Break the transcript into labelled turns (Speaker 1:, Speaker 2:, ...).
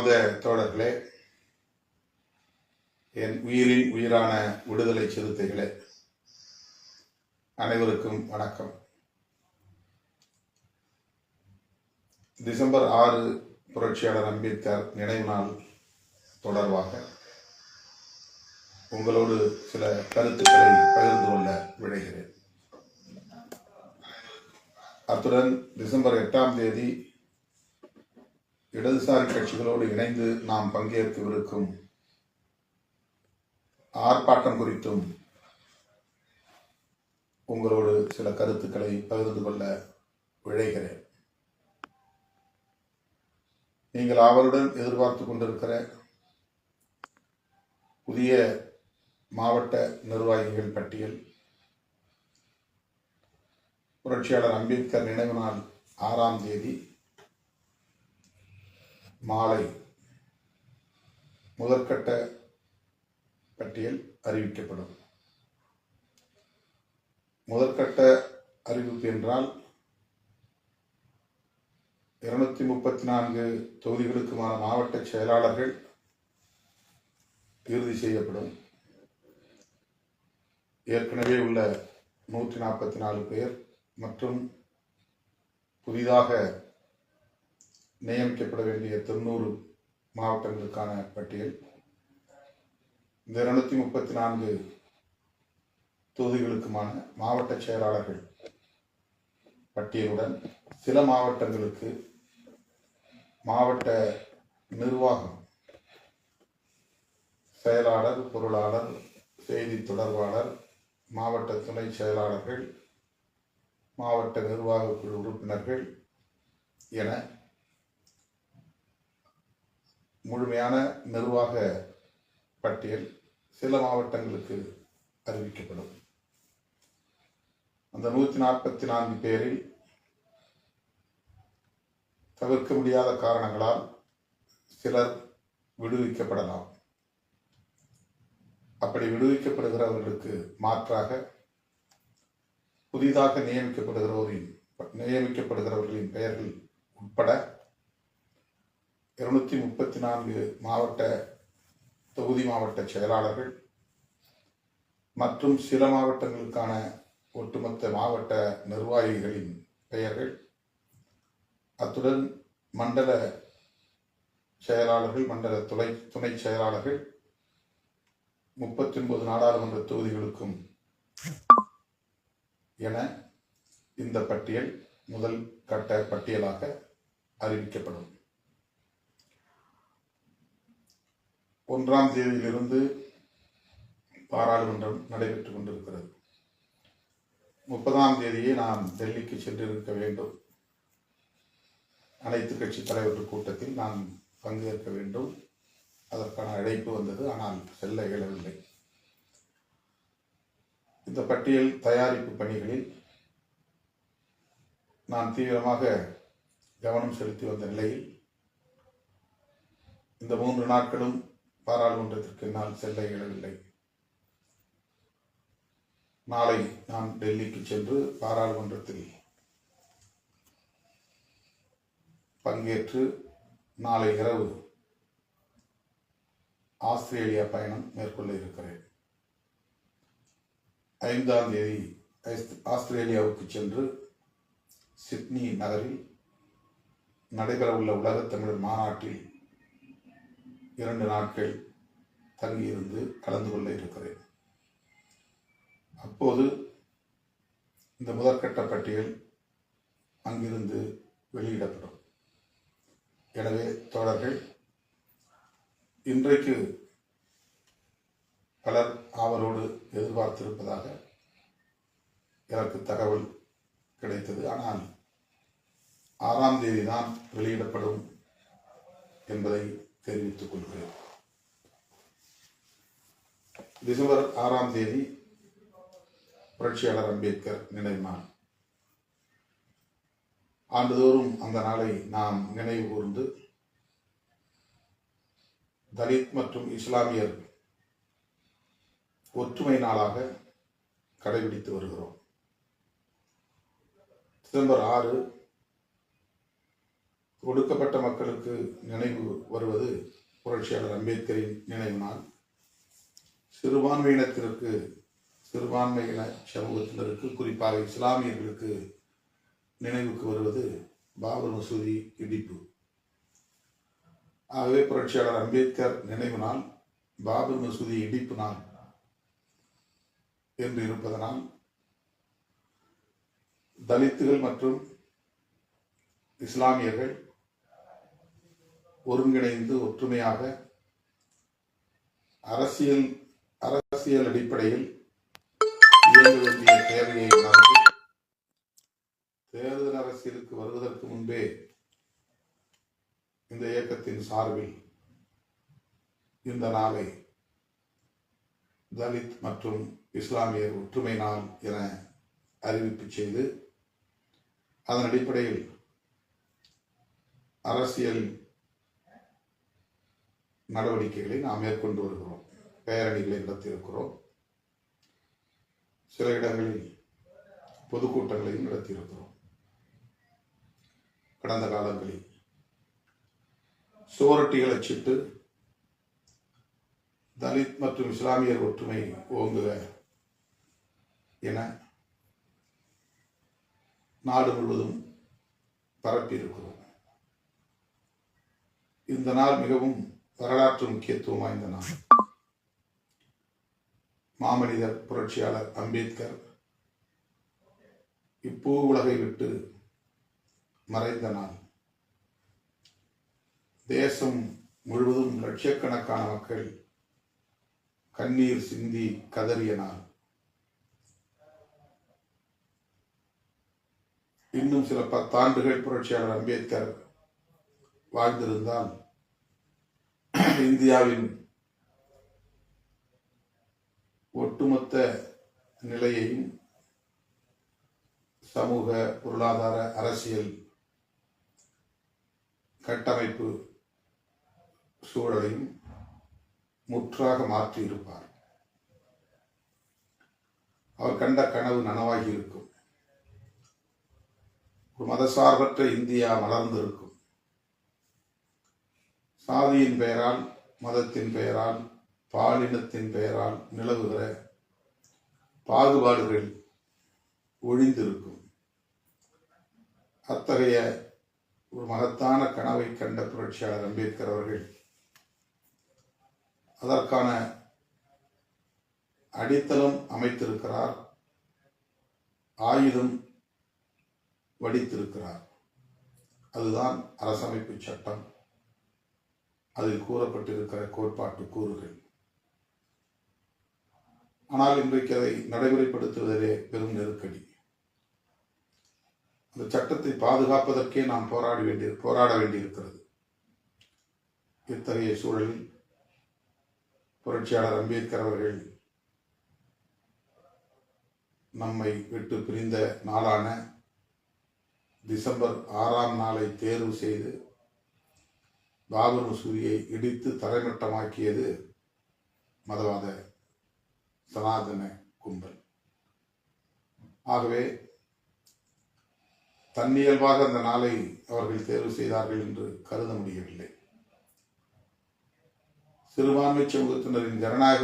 Speaker 1: அந்த தோழர்களே என் உயிரின் உயிரான விடுதலை சிறுத்தைகளே அனைவருக்கும் வணக்கம். டிசம்பர் ஆறு புரட்சியாளர் அம்பேத்கர் நினைவு நாள் தொடர்பாக உங்களோடு சில கருத்துக்களை பகிர்ந்து கொள்ள விழைகிறேன் அத்துடன் டிசம்பர் எட்டாம் தேதி இடதுசாரி கட்சிகளோடு இணைந்து நாம் பங்கேற்கவிருக்கும் ஆர்ப்பாட்டம் குறித்தும் உங்களோடு சில கருத்துக்களை பகிர்ந்து கொள்ள விழைகிறேன். நீங்கள் அவருடன் எதிர்பார்த்து கொண்டிருக்கிற புதிய மாவட்ட நிர்வாகிகள் பட்டியல் புரட்சியாளர் அம்பேத்கர் நினைவு நாள் ஆறாம் தேதி மாலை முதற்கட்ட பட்டியல் அறிவிக்கப்படும். முதற்கட்ட அறிவிப்பு என்றால் இருநூத்தி முப்பத்தி நான்கு தொகுதிகளுக்குமான மாவட்ட செயலாளர்கள் இறுதி செய்யப்படும். ஏற்கனவே உள்ள நூற்றி நாற்பத்தி நாலு பேர் மற்றும் புதிதாக நியமிக்கப்பட வேண்டிய தொண்ணூறு மாவட்டங்களுக்கான பட்டியல். இந்த இருநூத்தி முப்பத்தி நான்கு தொகுதிகளுக்குமான மாவட்ட செயலாளர்கள் பட்டியலுடன் சில மாவட்டங்களுக்கு மாவட்ட நிர்வாகம் செயலாளர் பொருளாளர் செய்தி தொடர்பாளர் மாவட்ட துணை செயலாளர்கள் மாவட்ட நிர்வாக குழு உறுப்பினர்கள் என முழுமையான நிர்வாக பட்டியல் சில மாவட்டங்களுக்கு அறிவிக்கப்படும். அந்த நூற்றி நாற்பத்தி நான்கு பேரில் தவிர்க்க முடியாத காரணங்களால் சிலர் விடுவிக்கப்படலாம். அப்படி விடுவிக்கப்படுகிறவர்களுக்கு மாற்றாக புதிதாக நியமிக்கப்படுகிறவரின் நியமிக்கப்படுகிறவர்களின் பெயர்கள் உட்பட இருநூத்தி முப்பத்தி நான்கு மாவட்ட தொகுதி மாவட்ட செயலாளர்கள் மற்றும் சில மாவட்டங்களுக்கான ஒட்டுமொத்த மாவட்ட நிர்வாகிகளின் பெயர்கள். அத்துடன் மண்டல செயலாளர்கள் மண்டல துணை துணை செயலாளர்கள் முப்பத்தி ஒன்பது நாடாளுமன்ற தொகுதிகளுக்கும் என இந்த பட்டியல் முதல் கட்ட பட்டியலாக அறிவிக்கப்படும். ஒன்றாம் தேதியிலிருந்து பாராளுமன்றம் நடைபெற்றுக் கொண்டிருக்கிறது. முப்பதாம் தேதியே நான் டெல்லிக்கு சென்றிருக்க வேண்டும். அனைத்து கட்சி தலைவர்கள் கூட்டத்தில் நான் பங்கேற்க வேண்டும். அதற்கான அழைப்பு வந்தது ஆனால் செல்ல இயலவில்லை. இந்த பட்டியல் தயாரிப்பு பணிகளில் நான் தீவிரமாக கவனம் செலுத்தி வந்த நிலையில் இந்த மூன்று நாட்களும் பாராளுமன்றத்திற்கு நான் செல்ல இயலவில்லை. நாளை நான் டெல்லிக்கு சென்று பாராளுமன்றத்தில் பங்கேற்று நாளை இரவு ஆஸ்திரேலியா பயணம் மேற்கொள்ள இருக்கிறேன். ஐந்தாம் தேதி ஆஸ்திரேலியாவுக்கு சென்று சிட்னி நகரில் நடைபெறவுள்ள உலகத் தமிழர் மாநாட்டில் இரண்டு நாட்கள் தங்கியிருந்து கலந்து கொள்ள இருக்கிறேன். அப்போது இந்த முதற்கட்ட பட்டியல் அங்கிருந்து வெளியிடப்படும். எனவே தோழர்கள் இன்றைக்கு பலர் ஆவலோடு எதிர்பார்த்திருப்பதாக எனக்கு தகவல் கிடைத்தது. ஆனால் ஆறாம் தேதி தான் வெளியிடப்படும் என்பதை தெரிவித்துக் கொள்கிறேன் டிசம்பர் ஆறாம் தேதி புரட்சியாளர் அம்பேத்கர் நினைவு நாள் ஆண்டுதோறும் அந்த நாளை நாம் நினைவு கூர்ந்து தலித் மற்றும் இஸ்லாமியர் ஒற்றுமை நாளாக கடைபிடித்து வருகிறோம். டிசம்பர் ஆறு ஒடுக்கப்பட்ட மக்களுக்கு நினைவு வருவது புரட்சியாளர் அம்பேத்கரின் நினைவு நாள். சிறுபான்மையினத்திற்கு சிறுபான்மையின சமூகத்தினருக்கு குறிப்பாக இஸ்லாமியர்களுக்கு நினைவுக்கு வருவது பாபர் மசூதி இடிப்பு. ஆகவே புரட்சியாளர் அம்பேத்கர் நினைவு நாள் பாபர் மசூதி இடிப்பு நாள் என்று இருப்பதனால் தலித்துகள் மற்றும் இஸ்லாமியர்கள் ஒருங்கிணைந்து ஒற்றுமையாக அரசியல் அரசியல் அடிப்படையில் இயங்க வேண்டிய தேவையை உணர்ந்து தேர்தல் அரசியலுக்கு வருவதற்கு முன்பே இந்த இயக்கத்தின் சார்பில் இந்த நாளை தலித் மற்றும் இஸ்லாமியர் ஒற்றுமை நாள் என அறிவிப்பு செய்து அதன் அடிப்படையில் அரசியல் நடவடிக்கைகளை நாம் மேற்கொண்டு வருகிறோம். பேரணிகளை நடத்தியிருக்கிறோம். சில இடங்களில் பொதுக்கூட்டங்களையும் நடத்தியிருக்கிறோம். கடந்த காலங்களில் சுவரொட்டிகளை சிட்டு தலித் மற்றும் இஸ்லாமியர் ஒற்றுமை ஓங்குக என நாடு முழுவதும் பரப்பியிருக்கிறோம். இந்த நாள் மிகவும் வரலாற்று முக்கியத்துவம் வாய்ந்த நாள் மாமனிதர் புரட்சியாளர் அம்பேத்கர் இப்பூ உலகை விட்டு மறைந்த நாள் தேசம் முழுவதும் லட்சக்கணக்கான மக்கள் கண்ணீர் சிந்தி கதறிய நாள் இன்னும் சில பத்தாண்டுகள் புரட்சியாளர் அம்பேத்கர் வாழ்ந்திருந்தால் இந்தியாவின் ஒட்டுமொத்த நிலையையும் சமூக பொருளாதார அரசியல் கட்டமைப்பு சூழலையும் முற்றாக மாற்றி இருப்பார் அவர் கண்ட கனவு நனவாகி இருக்கும். ஒரு மதசார்பற்ற இந்தியா மலர்ந்திருக்கும். சாதியின் பெயரால் மதத்தின் பெயரால் பாலினத்தின் பெயரால் நிலவுகிற பாகுபாடுகள் ஒழிந்திருக்கும். அத்தகைய ஒரு மகத்தான கனவை கண்ட புரட்சியாளர் அம்பேத்கர் அவர்கள் அதற்கான அடித்தளம் அமைத்திருக்கிறார் ஆயுதம் வடித்திருக்கிறார். அதுதான் அரசமைப்பு சட்டம். அதில் கூறப்பட்டிருக்கிற கோட்பாட்டு கூறுகள். ஆனால் இன்றைக்கு அதை நடைமுறைப்படுத்துவதிலே பெரும் நெருக்கடி. அந்த சட்டத்தை பாதுகாப்பதற்கே நாம் போராடி வேண்டி போராட வேண்டியிருக்கிறது. இத்தகைய சூழலில் புரட்சியாளர் அம்பேத்கர் அவர்கள் நம்மை விட்டு பிரிந்த நாளான டிசம்பர் ஆறாம் நாளை தேர்வு செய்து பாபர் மசூதியை இடித்து தரைமட்டமாக்கியது மதவாத சனாதன கும்பல். ஆகவே தன்னியல்பாக அந்த நாளை அவர்கள் தேர்வு செய்தார்கள் என்று கருத முடியவில்லை. சிறுபான்மை சமூகத்தினரின் ஜனநாயக